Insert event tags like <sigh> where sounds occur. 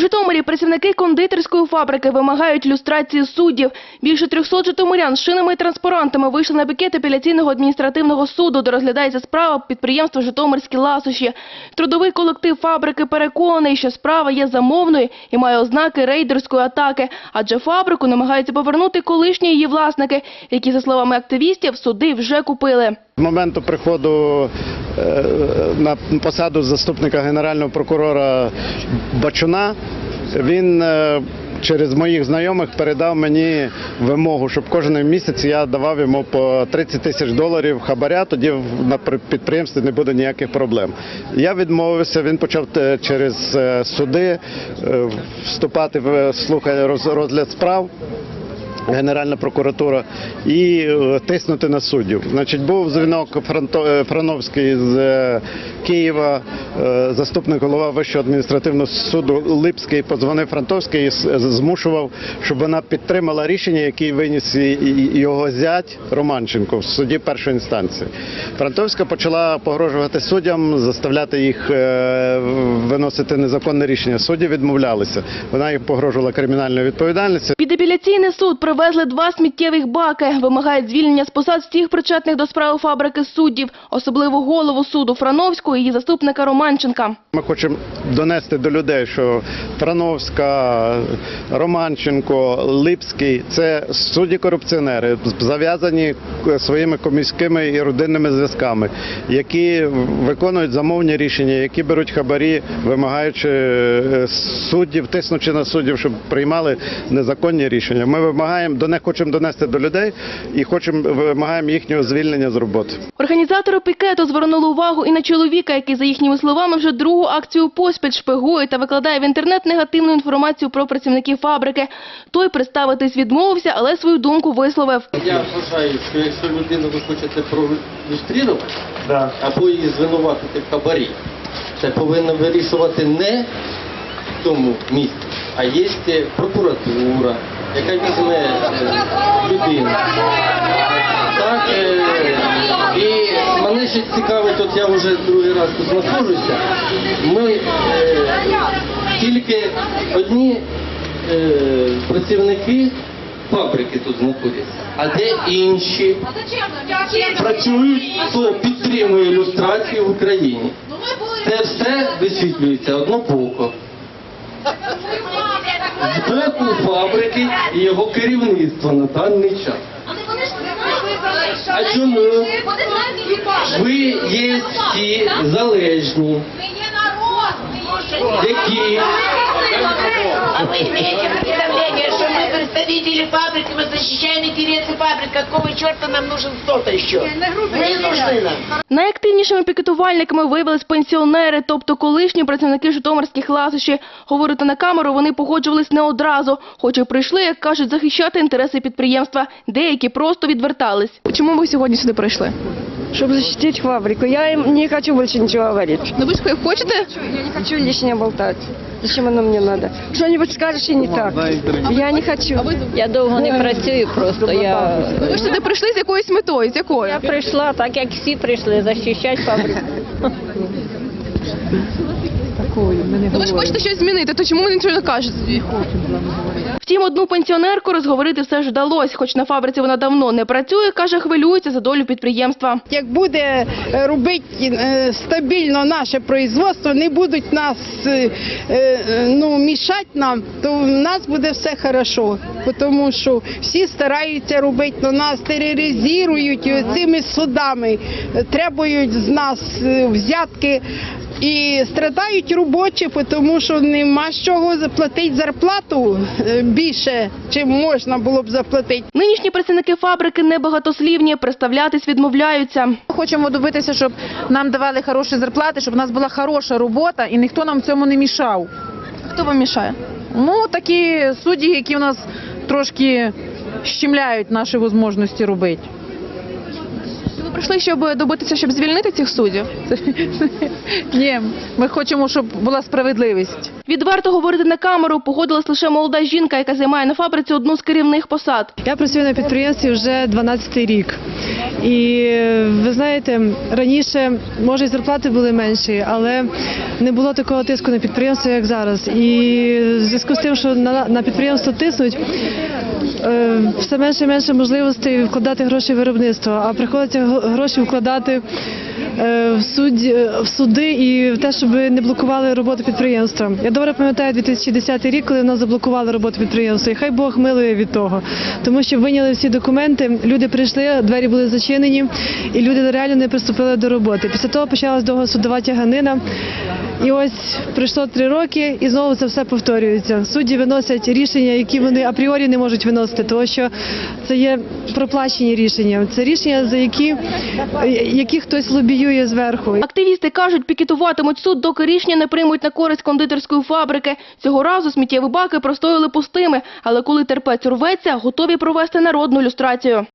Житомирі працівники кондитерської фабрики вимагають люстрації суддів. Більше 300 житомирян з шинами і транспарантами вийшли на пікет апеляційного адміністративного суду, де розглядається справа підприємства «Житомирські ласощі». Трудовий колектив фабрики переконаний, що справа є замовною і має ознаки рейдерської атаки, адже фабрику намагаються повернути колишні її власники, які, за словами активістів, суди вже купили. З моменту приходу на посаду заступника генерального прокурора Бачуна він е, через моїх знайомих передав мені вимогу, щоб кожен місяць я давав йому по 30 тисяч доларів хабаря, тоді на підприємстві не буде ніяких проблем. Я відмовився, він почав е, через е, суди е, вступати в слухання розгляд справ. Генеральна прокуратура і е, тиснути на суддів. Значить, був дзвінок е, Франовський з е, Києва, заступник голова Вищого адміністративного суду Липський подзвонив Франтовський і змушував, щоб вона підтримала рішення, яке виніс його зять Романченко в суді першої інстанції. Франтовська почала погрожувати суддям, заставляти їх виносити незаконне рішення. Судді відмовлялися. Вона їх погрожувала кримінальною відповідальністю. Під апеляційний суд привезли два сміттєвих баки. Вимагають звільнення з посад всіх причетних до справи фабрики суддів, особливо голову суду Франовського і її заступника Романченка. Ми хочемо донести до людей, що Трановська, Романченко, Липський це судді корупціонери, зав'язані своїми коміськими і родинними зв'язками, які виконують замовні рішення, які беруть хабарі, вимагаючи е, суддів, тиснучи на суддів, щоб приймали незаконні рішення. Ми вимагаємо до них хочемо донести до людей і хочемо вимагаємо їхнього звільнення з роботи. Організатори пікету звернули увагу і на чоловіка, який, за їхніми словами, вже другу акцію поспіль шпигує та викладає в інтернет негативну інформацію про працівників фабрики. Той представитись відмовився, але свою думку висловив. Я вважаю, що якщо людину ви хочете проілюструвати або її звинуватити в хабарі, це повинно вирішувати не в тому місці, а є прокуратура, яка візьме е, людину. Так, е, і мене ще цікавить, от я вже другий раз тут знаходжуся, ми е, тільки одні працівники фабрики тут знаходяться, а де інші працюють, хто підтримує ілюстрацію в Україні. Це все висвітлюється однобоко. З фабрики і його керівництва на даний час. А чому? Ви є всі залежні, які А вы имеете представление, что мы представители фабрики, мы защищаем интересы фабрик. Какого черта нам нужен кто-то еще? Вы не нужны нам. Найактивнішими пікетувальниками виявились пенсіонери, тобто колишні працівники житомирських ласощі. Говорити на камеру вони погоджувались не одразу, хоч і прийшли, як кажуть, захищати інтереси підприємства. Деякі просто відвертались. Чому ви сьогодні сюди прийшли? чтобы защитить фабрику. Я им не хочу больше ничего говорить. Ну ви ж хочете? Я не хочу лишнее болтать. Зачем оно мне надо? Что-нибудь скажешь и не так. Я не хочу. Я довго не працюю просто. Я, Ви ж сюди прийшли з якоюсь метою, з якою? я прийшла так, як всі прийшли, захищати фабрику. <laughs> Ну ви ж хочете щось змінити, то чому ви нічого не кажете? Втім, одну пенсіонерку розговорити все ж вдалося, хоч на фабриці вона давно не працює, каже, хвилюється за долю підприємства. Як буде е, робити е, стабільно наше производство, не будуть нас е, ну, мішати нам, то в нас буде все хорошо. Тому що всі стараються робити, але нас тероризують цими судами, требують з нас взятки. І страдають робочі, тому що нема з чого заплатити зарплату е, більше, чим можна було б заплатити. Нинішні працівники фабрики небагатослівні, представлятись відмовляються. Хочемо добитися, щоб нам давали хороші зарплати, щоб у нас була хороша робота і ніхто нам цьому не мішав. Хто вам мішає? Ну, такі судді, які у нас трошки щемляють наші можливості робити. Ви прийшли, щоб добитися, щоб звільнити цих суддів? <laughs> Ні, ми хочемо, щоб була справедливість. Відверто говорити на камеру погодилась лише молода жінка, яка займає на фабриці одну з керівних посад. Я працюю на підприємстві вже 12 рік. І ви знаєте, раніше може і зарплати були менші, але не було такого тиску на підприємство, як зараз. І в зв'язку з тим, що на, на підприємство тиснуть, все менше і менше можливостей вкладати гроші в виробництво, а приходиться гроші вкладати е, в, судді, в суди і в те, щоб не блокували роботу підприємства. Я добре пам'ятаю 2010 рік, коли в нас заблокували роботу підприємства, і хай Бог милує від того, тому що виняли всі документи, люди прийшли, двері були зачинені, і люди реально не приступили до роботи. Після того почалась довго судова тяганина. І ось пройшло три роки, і знову це все повторюється. Судді виносять рішення, які вони апріорі не можуть виносити, тому що це є проплачені рішення. Це рішення, за які, які хтось лобіює зверху. Активісти кажуть, пікетуватимуть суд, доки рішення не приймуть на користь кондитерської фабрики. Цього разу сміттєві баки простояли пустими, але коли терпець рветься, готові провести народну люстрацію.